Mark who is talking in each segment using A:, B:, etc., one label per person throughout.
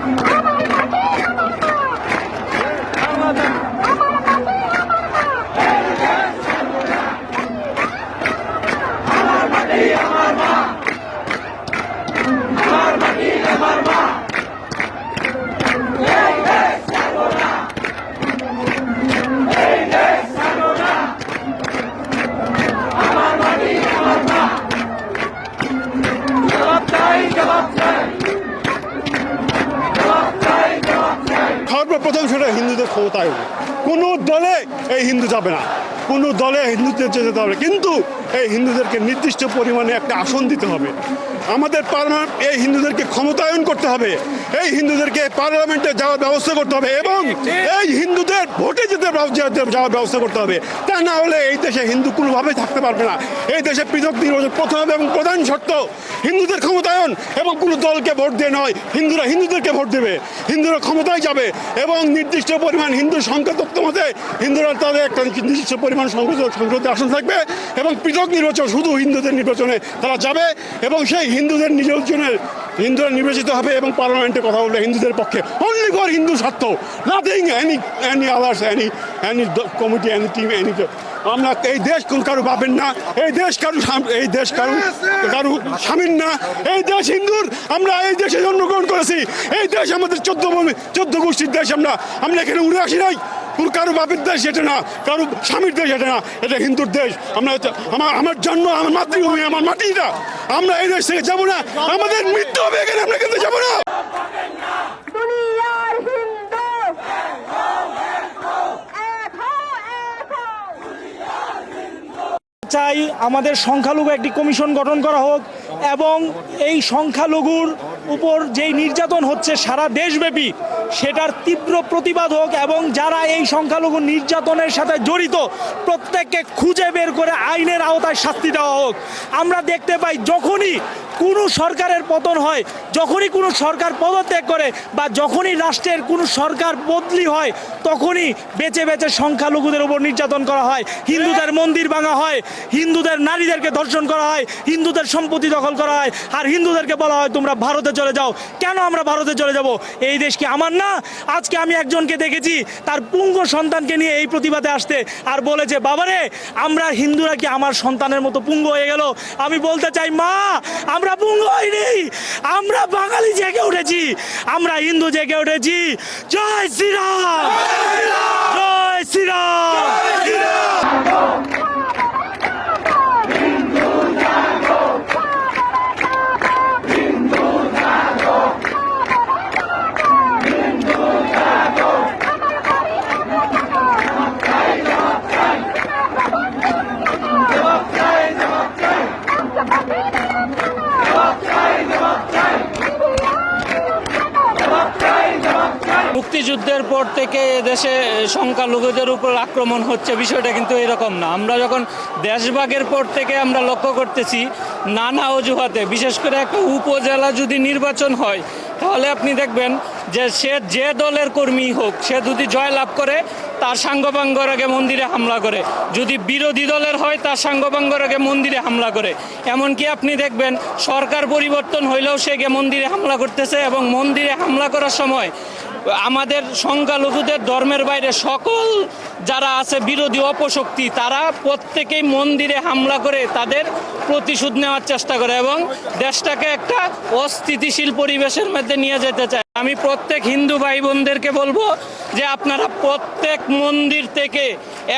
A: Thank you. কোনো দলে হিন্দুদের যেতে হবে। কিন্তু এই হিন্দুদেরকে নির্দিষ্ট পরিমাণে একটা আসন দিতে হবে। আমাদের পার্লামেন্ট এই হিন্দুদেরকে ক্ষমতায়ন করতে হবে। এই হিন্দুদেরকে পার্লামেন্টে যাওয়ার ব্যবস্থা করতে হবে এবং এই হিন্দুদের ভোটে যেতে যাওয়ার ব্যবস্থা করতে হবে। তা না হলে এই দেশে হিন্দু কোনোভাবেই থাকতে পারবে না। এই দেশে পৃথক নির্বাচন প্রথম এবং প্রধান শর্ত হিন্দুদের ক্ষমতায়ন এবং কোনো দলকে ভোট দিয়ে নয়, হিন্দুরা হিন্দুদেরকে ভোট দেবে। হিন্দুরা ক্ষমতায় যাবে এবং নির্দিষ্ট পরিমাণ হিন্দু সংখ্যা তত্ত্ব মতে হিন্দুরা তাদের একটা নির্দিষ্ট পরিমাণ সংখ্যাতে আসন থাকবে এবং পৃথক নির্বাচন শুধু হিন্দুদের নির্বাচনে তারা যাবে এবং সেই হিন্দুদের নির্বাচনের হিন্দুরা নির্বাচিত হবে এবং পার্লামেন্টে কথা বলবে হিন্দুদের পক্ষে। অনলি ফর হিন্দু স্বার্থ nothing any any others any any committee any team any আমরা এই দেশ কোন কারও পাবেন না, এই দেশ কারু এই দেশ কারু কারু স্বামীর না, এই দেশ হিন্দুর, আমরা এই দেশে জন্মগ্রহণ করেছি। এই দেশ আমাদের চোদ্দ চোদ্দ গোষ্ঠীর দেশ আমরা আমরা এখানে উড়ে আসি নাই। কারও বাপের দেশ এটা না কারও স্বামীর দেশ এটা না এটা হিন্দুর দেশ। আমরা আমার আমার জন্ম আমার মাতৃভূমি আমার মাটি এটা আমরা এই দেশ থেকে যাব না আমাদের মৃত্যু হবে এখানে আমরা কিন্তু যাব না।
B: চাই আমাদের সংখ্যালঘু একটি কমিশন গঠন করা হোক এবং এই সংখ্যালঘুর উপর যেই নির্যাতন হচ্ছে সারা দেশব্যাপী, সেটার তীব্র প্রতিবাদ হোক এবং যারা এই সংখ্যালঘু নির্যাতনের সাথে জড়িত, প্রত্যেককে খুঁজে বের করে আইনের আওতায় শাস্তি দেওয়া হোক। আমরা দেখতে পাই যখনই কোনো সরকারের পতন হয়, যখনই কোনো সরকার পদত্যাগ করে বা যখনই রাষ্ট্রের কোনো সরকার বদলি হয়, তখনই বেঁচে বেঁচে সংখ্যালঘুদের উপর নির্যাতন করা হয়। হিন্দুদের মন্দির ভাঙা হয়, হিন্দুদের নারীদেরকে ধর্ষণ করা হয়, হিন্দুদের সম্পত্তি দখল করা হয়, আর হিন্দুদেরকে বলা হয়, তোমরা ভারতে চলে যাও। কেন আমরা ভারতে চলে যাব? এই দেশ কি আমার না? আজকে আমি একজনকে দেখেছি, তার পুঙ্গ সন্তানকে নিয়ে এই প্রতিবাদে আসতে, আর বলেছে বাবারে, আমরা হিন্দুরা কি আমার সন্তানের মতো পুঙ্গ হয়ে গেল? আমি বলতে চাই, মা, আমরা পুঙ্গ হইনি। আমরা বাঙালি জেগে উঠেছি। আমরা হিন্দু জেগে উঠেছি। জয় শ্রীরাম। জয় শ্রীরাম।
C: মুক্তিযুদ্ধের পর থেকে দেশে সংখ্যালঘুদের উপর আক্রমণ হচ্ছে, বিষয়টা কিন্তু এরকম না। আমরা যখন দেশভাগের পর থেকে আমরা লক্ষ্য করতেছি, নানা অজুহাতে, বিশেষ করে একটা উপজেলা যদি নির্বাচন হয়, তাহলে আপনি দেখবেন যে সে যে দলের কর্মী হোক, সে যদি জয় লাভ করে, তার সাঙ্গপাঙ্গর আগে মন্দিরে হামলা করে। যদি বিরোধী দলের হয়, তার সাঙ্গপাঙ্গর আগে মন্দিরে হামলা করে। এমনকি আপনি দেখবেন, সরকার পরিবর্তন হইলেও সে গিয়ে মন্দিরে হামলা করতেছে এবং মন্দিরে হামলা করার সময় আমাদের সংখ্যালঘুদের ধর্মের বাইরে সকল যারা আছে বিরোধী অপশক্তি, তারা প্রত্যেকেই মন্দিরে হামলা করে তাদের প্রতিশোধ নেওয়ার চেষ্টা করে এবং দেশটাকে একটা অস্থিতিশীল পরিবেশের মধ্যে নিয়ে যেতে চায়। আমি প্রত্যেক হিন্দু ভাই বোনদেরকে বলব যে আপনারা প্রত্যেক মন্দির থেকে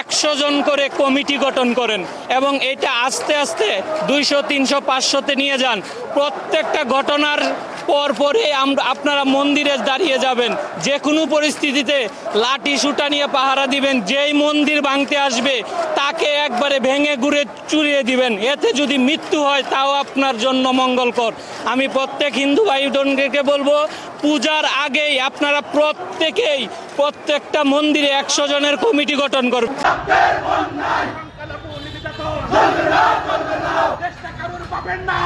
C: একশো জন করে কমিটি গঠন করেন এবং এটা আস্তে আস্তে দুইশো, তিনশো, পাঁচশোতে নিয়ে যান। প্রত্যেকটা ঘটনার পর পরে আপনারা মন্দিরে দাঁড়িয়ে যাবেন। যে কোনো পরিস্থিতিতে লাঠি সুটা নিয়ে পাহারা দিবেন। যেই মন্দির ভাঙতে আসবে, তাকে একবারে ভেঙে ঘুরে চুরিয়ে দিবেন। এতে যদি মৃত্যু হয়, তাও আপনার জন্য মঙ্গলকর। আমি প্রত্যেক হিন্দু ভাই বোনকে বলব, পূজার আগেই আপনারা প্রত্যেকেই প্রত্যেকটা মন্দিরে একশো জনের কমিটি গঠন
D: পাবেন না।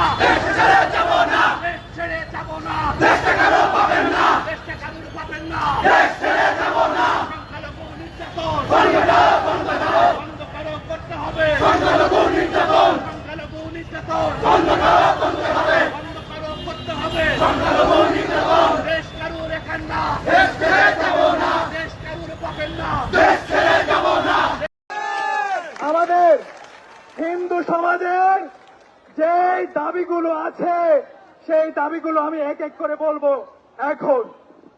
D: না দেশটা কেন পাবেন না? দেশটা কারোর পাবেন না? দেশ ছেড়ে যাব না। সংখ্যালঘু নির্যাতন বন্ধ করো বন্ধ করো বন্ধ করো করতে হবে সংখ্যালঘু নির্যাতন সংখ্যালঘু নির্যাতন বন্ধ করো বন্ধ হবে বন্ধ করো করতে হবে সংখ্যালঘু নির্যাতন দেশ কারোর এখানে পাবেন না দেশ ছেড়ে যাব না দেশ কেমন পাবেন না দেশ ছেড়ে যাব না
E: আমাদের হিন্দু সমাজের যে দাবিগুলো আছে সেই দাবিগুলো আমি এক এক করে বলব। এখন,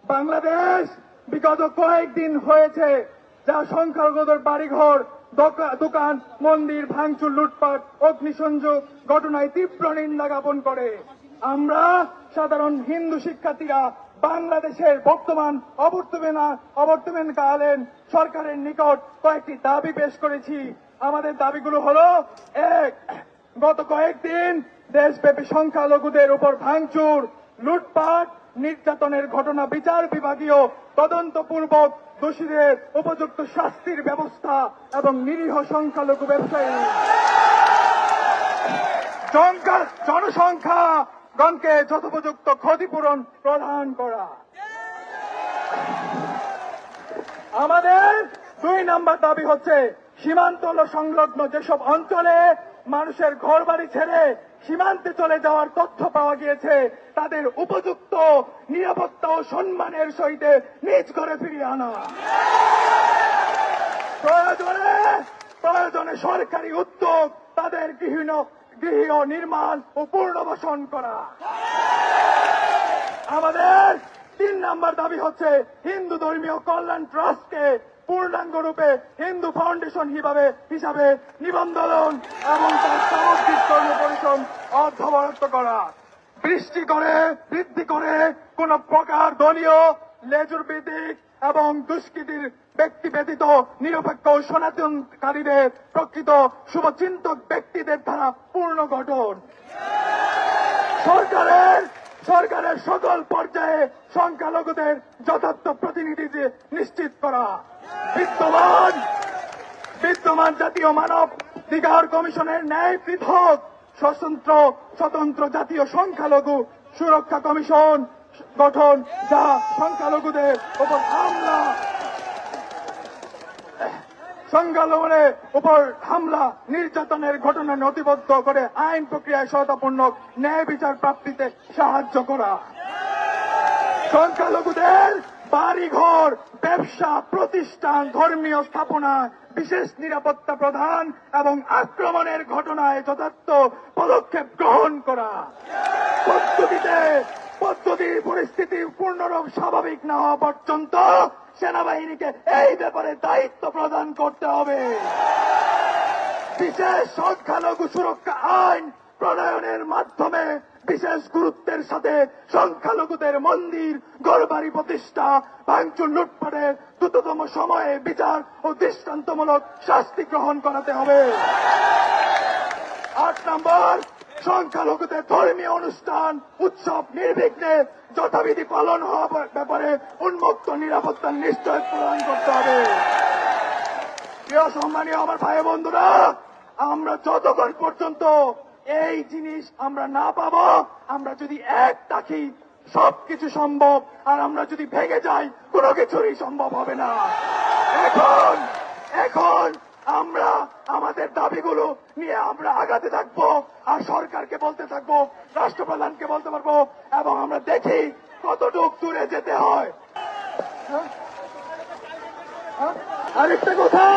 E: বাংলাদেশ বিগত কয়েকদিন হয়েছে যা সংখ্যালঘুদের বাড়িঘর, দোকা- দোকান, মন্দির, ভাঙচুর, লুটপাট, অগ্নিসংযোগ ঘটনায় তীব্র নিন্দা জ্ঞাপন করে। আমরা সাধারণ হিন্দু শিক্ষার্থীরা বাংলাদেশের বর্তমান অবর্তমানা অবর্তমানকালীন সরকারের নিকট কয়েকটি দাবি পেশ করেছি। আমাদের দাবিগুলো হলো, এক, গত কয়েকদিন দেশব্যাপী সংখ্যালঘুদের উপর ভাঙচুর, লুটপাট, নির্যাতনের ঘটনা বিচার বিভাগীয় তদন্তপূর্বক দোষীদের উপযুক্ত শাস্তির ব্যবস্থা এবং নিরীহ সংখ্যালঘু ব্যবসায়ী। জনসংখ্যা গণকে যথোপযুক্ত ক্ষতিপূরণ প্রদান করা। আমাদের দুই নাম্বার দাবি হচ্ছে, সীমান্ত সংলগ্ন যেসব অঞ্চলে মানুষের ঘর বাড়ি ছেড়ে সীমান্তে চলে যাওয়ার তথ্য পাওয়া গিয়েছে। তাদের উপযুক্ত নিরাপত্তা ও সম্মানের সহিত নিজ ঘরে ফিরিয়ে আনা। প্রয়োজনে প্রয়োজনে সরকারি উদ্যোগ, তাদের গৃহীন গৃহ নির্মাণ ও পুনর্বাসন করা। আমাদের তিন নাম্বার দাবি হচ্ছে হিন্দু ধর্মীয় কল্যাণ ট্রাস্টকে পূর্ণাঙ্গ রূপে হিন্দু ফাউন্ডেশন হিসাবে হিসাবে নিবন্ধন এবং তার সামগ্রিক কর্ম পরিশ্রম অর্ধবরাদ্দ করা। বৃষ্টি করে, বৃদ্ধি করে, কোন প্রকার দলীয় লেজুর ভিত্তিক এবং দুষ্কৃতির ব্যক্তি ব্যতীত নিরপেক্ষ সনাতনকারীদের প্রকৃত শুভচিন্তক ব্যক্তিদের দ্বারা পূর্ণ গঠন। সরকারের সরকারের সকল পর্যায়ে সংখ্যালঘুদের যথার্থ প্রতিনিধি নিশ্চিত করা। বিদ্যমান বিদ্যমান জাতীয় মানব অধিকার কমিশনের ন্যায় পৃথক স্বতন্ত্র স্বতন্ত্র জাতীয় সংখ্যালঘু সুরক্ষা কমিশন গঠন, যা সংখ্যালঘুদের উপর হামলা সংখ্যালঘুদের উপর হামলা, নির্যাতনের ঘটনা নথিবদ্ধ করে আইন প্রক্রিয়ায় সহায়তাপূর্ণক ন্যায় বিচার প্রাপ্তিতে সাহায্য করা। সংখ্যালঘুদের বাড়িঘর, ব্যবসা, প্রতিষ্ঠান, ধর্মীয় স্থাপনা, বিশেষ নিরাপত্তা প্রদান এবং আক্রমণের ঘটনায় যথার্থ পদক্ষেপ গ্রহণ করা। পদ্ধতিতে পদ্ধতি পরিস্থিতি পূর্ণরূপ স্বাভাবিক না হওয়া পর্যন্ত সেনাবাহিনীকে এই ব্যাপারে দায়িত্ব প্রদান করতে হবে। বিশেষ সংখ্যালঘু সুরক্ষা আইন প্রণয়নের মাধ্যমে বিশেষ গুরুত্বের সাথে সংখ্যালঘুদের মন্দির গড়বাড়ি প্রতিষ্ঠা, ভাঙচুর লুটপাটের দ্রুততম সময়ে বিচার ও দৃষ্টান্তমূলক শাস্তি গ্রহণ করাতে হবে। আট নম্বর সংখ্যালঘুদের ধর্মীয় অনুষ্ঠান, উৎসব নির্বিঘ্নে যথাবিধি পালন হওয়ার ব্যাপারে উন্মুক্ত নিরাপত্তার নিশ্চয় প্রদান করতে হবে। প্রিয় সম্মানীয় আমার ভাই বন্ধুরা, আমরা যতক্ষণ পর্যন্ত এই জিনিস আমরা না পাবো, আমরা যদি এক থাকি সবকিছু সম্ভব, আর আমরা যদি ভেঙে যাই, কোনো কিছুরই সম্ভব হবে না। এখন এখন আমরা আমাদের দাবিগুলো নিয়ে আমরা আগাতে থাকব আর সরকারকে বলতে থাকব, রাষ্ট্রপ্রধানকে বলতে পারব, এবং আমরা দেখি কতটুক দূরে যেতে হয়। আরেকটা কথা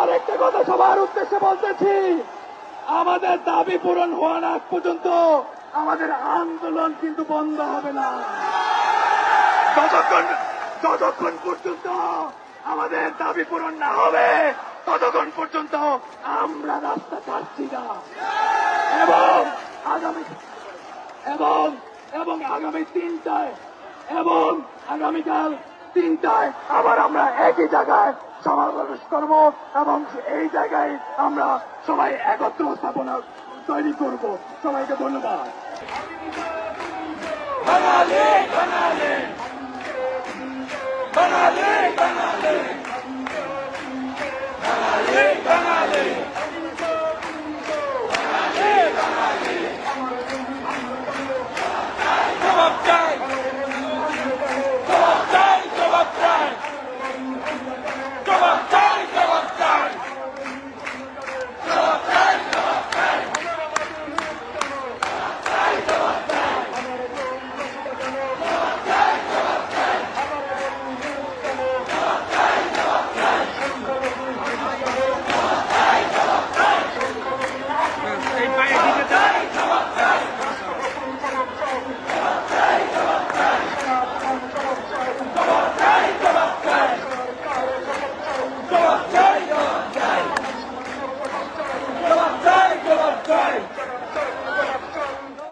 E: আরেকটা কথা সবার উদ্দেশ্যে বলতেছি। আমাদের দাবি পূরণ হওয়ার আগ পর্যন্ত আমাদের আন্দোলন কিন্তু বন্ধ হবে না। যতক্ষণ যতক্ষণ পর্যন্ত আমাদের দাবি পূরণ না হবে ততক্ষণ পর্যন্ত আমরা রাস্তা ছাড়ছি না। এবং আগামী এবং এবং আগামী তিনটায় এবং আগামীকাল তিনটায় আবার আমরা একই জায়গায় সমাবেশ করব এবং এই জায়গায় আমরা সবাই একত্র স্থাপনা তৈরি করব। সবাইকে ধন্যবাদ। বাঙালি বাঙালি। বাঙালি বাঙালি।